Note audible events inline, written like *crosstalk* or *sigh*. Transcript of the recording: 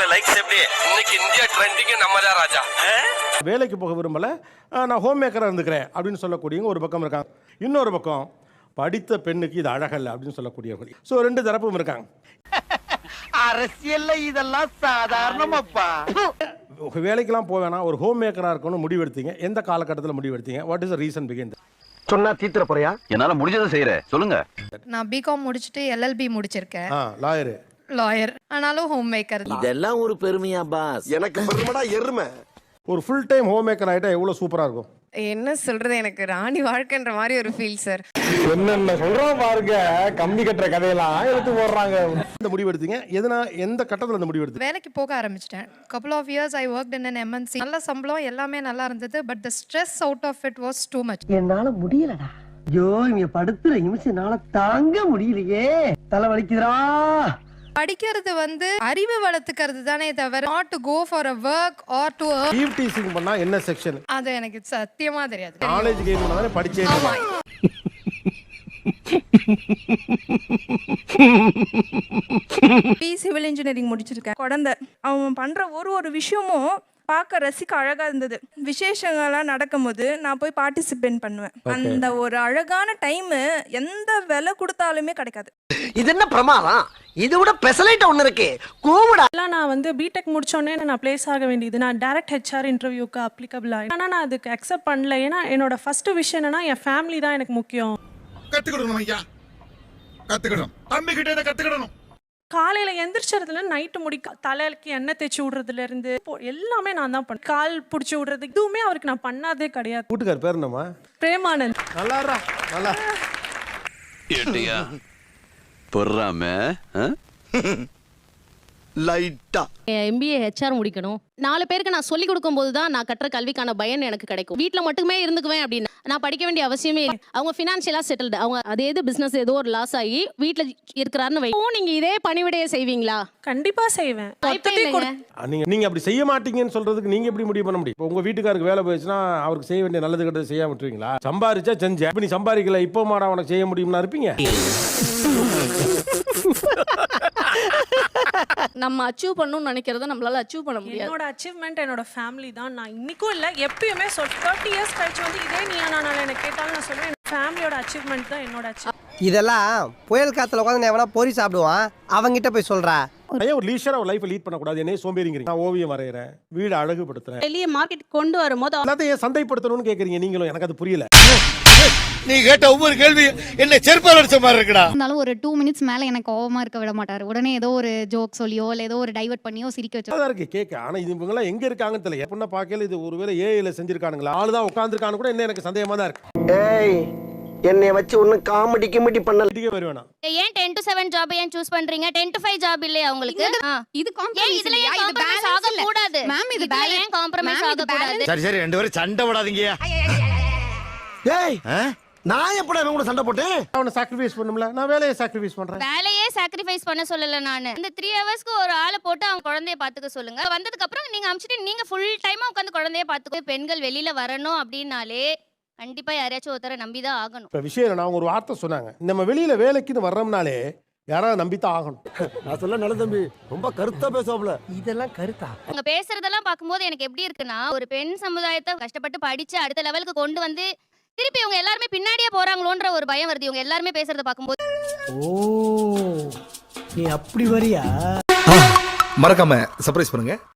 ஃபேஸ்புக்ல லைக்ஸ் எப்படி? இன்னைக்கு இந்தியா ட்ரெண்டிங் நம்ம தான் ராஜா. வேலைக்கு போக விரும்பல. நான் ஹோம் மேக்கராக இருந்துக்கிறேன் அப்படின்னு சொல்லக்கூடியவங்க ஒரு பக்கம் இருக்காங்க. இன்னொரு பக்கம் படித்த பெண்ணுக்கு இது அழகல்ல அப்படின்னு சொல்லக்கூடியவர்கள். ஸோ ரெண்டு தரப்பும் இருக்காங்க. *laughs* அரசியல்ல இதெல்லாம் சாதாரணமாப்பா. வேலைக்கெல்லாம் போக வேணாம். ஒரு ஹோம் மேக்கராக இருக்கணும்னு முடிவெடுத்தீங்க. எந்த காலகட்டத்தில் முடிவெடுத்தீங்க? வாட் இஸ் ரீசன் பிகின் சொன்னா தீத்துற போறியா? என்னால முடிஞ்சதை செய்யறேன். சொல்லுங்க. நான் பிகாம் முடிச்சுட்டு எல்எல்பி முடிச்சிருக்கேன். லாயரு லாயர் ஆனாலும் ஹோம் மேக்கர் இதெல்லாம் ஒரு பெருமையா பாஸ்? எனக்கு பெருமடா எருமை. ஒரு ஃபுல் டைம் ஹோம் மேக்கர் ஆகிட்டா எவ்வளோ சூப்பராக இருக்கும்? என்ன சொல்றது எனக்கு ராணி வாழ்க்கைன்ற மாதிரி ஒரு ஃபீல் சார் என்னென்ன சொல்கிறோம் பாருங்க கம்பி கட்டுற கதையெல்லாம் எடுத்து போடுறாங்க. இந்த முடிவெடுத்தீங்க எதனா எந்த கட்டத்தில் இந்த முடிவெடுத்தீங்க வேலைக்கு போக ஆரம்பிச்சிட்டேன். Couple of years I work in an MNC நல்ல சம்பளம் எல்லாமே நல்லா இருந்தது but the stress out of it was too much என்னால முடியலடா. ஐயோ இங்க படுத்துற நிமிஷம்னால தாங்க முடியலையே. தலை வலிக்குதுடா. படிக்கிறது வந்து அறிவு வளர்த்துக்கிறது தானே தவிர not to go for a work or to eve teasing பண்ணால் என்ன செக்ஷன் அது எனக்கு சத்தியமா தெரியாது. நாலேஜ் கெயின் பண்ணாலே படிச்சே ஆமா. பி சிவில் இன்ஜினியரிங் முடிச்சிருக்கேன். குழந்தை. அவன் பண்ற ஒரு ஒரு விஷயமும் பார்க்க ரசிக்க அழகா இருந்தது. விசேஷங்கள்லாம் நடக்கும்போது நான் போய் பார்ட்டிசிபேட் பண்ணுவேன். அந்த ஒரு அழகான டைம் எந்த விலை கொடுத்தாலுமே கிடைக்காது. இது என்ன பிரமாதம்? இது விட பெசலைட் ஒண்ணு இருக்கு. கூவுடா. எல்லாம் நான் வந்து பிடெக் முடிச்சோடனே நான் ப்ளேஸ் ஆக வேண்டியது. நான் டேரக்ட் ஹெச்ஆர் இன்டர்வியூக்கு அப்ளிகபிள் ஆகி ஆனால் நான் அதுக்கு அக்செப்ட் பண்ணல. ஏன்னா என்னோட ஃபர்ஸ்ட் விஷயம் என்னன்னா என் ஃபேமிலி தான் எனக்கு முக்கியம். கத்துக்கிடணும் ஐயா. கத்துக்கிடணும். தம்பி கிட்ட இதை கத்துக்கிடணும். காலையில எந்திரிச்சதுல நைட்டு முடி தலைக்கு எண்ணெய் தேய்ச்சி விடுறதுல இருந்து எல்லாமே நான் தான் பண்ணேன். கால் பிடிச்சி விடுறது இதுவுமே அவருக்கு நான் பண்ணாதே கிடையாது. வீட்டுக்கார் பேர் என்னம்மா? பிரேமானந்த். நல்லா. ஏட்டியா? பொறாம *laughs* லைட்டா. எம்பிஏ ஹெச்ஆர் முடிக்கணும். நாலு பேருக்கு நான் சொல்லி கொடுக்கும்போது தான் நான் கட்டுற கல்விக்கான பயன் எனக்கு கிடைக்கும். வீட்டில் மட்டுமே இருந்துக்குவேன் அப்படின்னு நான் படிக்க வேண்டிய அவசியமே இல்லை. அவங்க ஃபினான்ஷியலாக செட்டில்டு அவங்க அதே இது பிஸ்னஸ் ஏதோ ஒரு லாஸ் ஆகி வீட்டில் இருக்கிறாருன்னு வை. நீங்கள் இதே பணிவிடையை செய்வீங்களா? கண்டிப்பா செய்வேன். நீங்க நீங்க அப்படி செய்ய மாட்டீங்கன்னு சொல்றதுக்கு நீங்க எப்படி முடிவு பண்ண முடியும்? உங்க வீட்டுக்காருக்கு வேலை போயிடுச்சுன்னா அவருக்கு செய்ய வேண்டிய நல்லது கெட்டது செய்யாம விட்டுருவீங்களா? சம்பாரிச்சா செஞ்ச இப்ப நீ சம்பாதிக்கல இப்போ மாடா உனக்கு செய்ய முடியும்னா இருப்பீங்க? *laughs* நம்ம அச்சீவ் பண்ணணும்னு நினைக்கிறத நம்மளால அச்சீவ் பண்ண முடியாது. என்னோட அச்சீவ்மெண்ட் என்னோட ஃபேமிலி தான். நான் இன்னைக்கும் இல்லை எப்பயுமே சொல் தேர்ட்டி இயர்ஸ் கழிச்சு வந்து இதே நீ நானால எனக்கு கேட்டாலும் நான் சொல்லுவேன் ஃபேமிலியோட அச்சீவ்மெண்ட் தான் என்னோட அச்சீவ் இதெல்லாம் புயல் காத்துல உட்காந்து எவனா பொறி சாப்பிடுவான் அவங்கிட்ட போய் சொல்றா. ஏன் ஒரு லீஷரா ஒரு லைஃப் லீட் பண்ணக்கூடாது. என்னைய சோம்பேறிங்கிறீங்க. நான் ஓவியம் வரைகிறேன் வீடு அழகுபடுத்துறேன். வெளியே மார்க்கெட் கொண்டு வரும்போது எல்லாத்தையும் ஏன் சந்தைப்படுத்தணும்னு கேக்குறீங்க? நீங்களும் எனக்கு அது புரியல. நீ கேட்ட ஒவ்வொரு கேள்வி என்ன செருப்பால் அடிச்ச மாதிரி இருக்குடா. இருந்தாலும் ஒரு டூ மினிட்ஸ் மேல எனக்கு கோவமா இருக்க விட மாட்டாரு. உடனே ஏதோ ஒரு ஜோக் சொல்லியோ இல்ல ஏதோ ஒரு டைவர்ட் பண்ணியோ சிரிக்க வச்சோ அதான் இருக்கு கேட்க ஆனா இது இவங்கெல்லாம் எங்க இருக்காங்கன்னு தெரியல. எப்படின்னா பார்க்கல இது ஒருவேளை ஏஐல செஞ்சிருக்கானுங்களா? ஆளு தான் உட்காந்துருக்கான்னு கூட என்ன எனக்கு சந்தேகமா தான் இருக்கு. ஏய் என்னை வச்சு ஒன்னும் காமெடி கிமெடி பண்ணல. வீட்டுக்கே வருவேனா? ஏன் டென் டு செவன் ஜாப் ஏன் சூஸ் பண்றீங்க? டென் டு ஃபைவ் ஜாப் இல்லையா உங்களுக்கு? இது ஏன் இதுல ஏன் காம்ப்ரமைஸ் ஆக கூடாது மேம் இது ஏன் காம்ப்ரமைஸ் ஆக கூடாது சரி சரி ரெண்டு பேரும் சண்டை விடாதீங்க ஏய் நான் எப்படா இவன் கூட சண்டை போட்டேன்? அவனை சாக்ரிஃபைஸ் பண்ணும்ல. நான் வேலையை சாக்ரிஃபைஸ் பண்றேன். வேலையே சாக்ரிஃபைஸ் பண்ண சொல்லல நானு. இந்த த்ரீ ஹவர்ஸ்க்கு ஒரு ஆளை போட்டு அவங்க குழந்தைய பாத்துக்க சொல்லுங்க. வந்ததுக்கு அப்புறம் நீங்க அமிச்சிட்டு நீங்க ஃபுல் டைமா உட்காந்து குழந்தைய பாத்துக்க பெண்கள் வெளியில வரணும் அப்படின்னாலே கண்டிப்பா யாரையாச்சும் ஒருத்தரை நம்பிதான் ஆகணும். இப்ப விஷயம் நான் ஒரு வார்த்தை சொன்னாங்க. நம்ம வெளியில வேலைக்குன்னு வர்றோம்னாலே யாராவது நம்பித்தான் ஆகணும். நான் சொல்ல நல்ல தம்பி ரொம்ப கருத்தா பேசுவாப்ல இதெல்லாம் கருத்தா? அவங்க பேசுறதெல்லாம் பார்க்கும்போது எனக்கு எப்படி இருக்குன்னா ஒரு பெண் சமுதாயத்தை கஷ்டப்பட்டு படிச்சு அடுத்த லெவலுக்கு கொண்டு வந்து திருப்பி இவங்க எல்லாருமே பின்னாடியே போறாங்களோன்ற ஒரு பயம் வருது. இவங்க எல்லாருமே பேசுறத பார்க்கும்போது. ஓ நீ அப்படி வரியா? மறக்காம சர்ப்ரைஸ் பண்ணுங்க.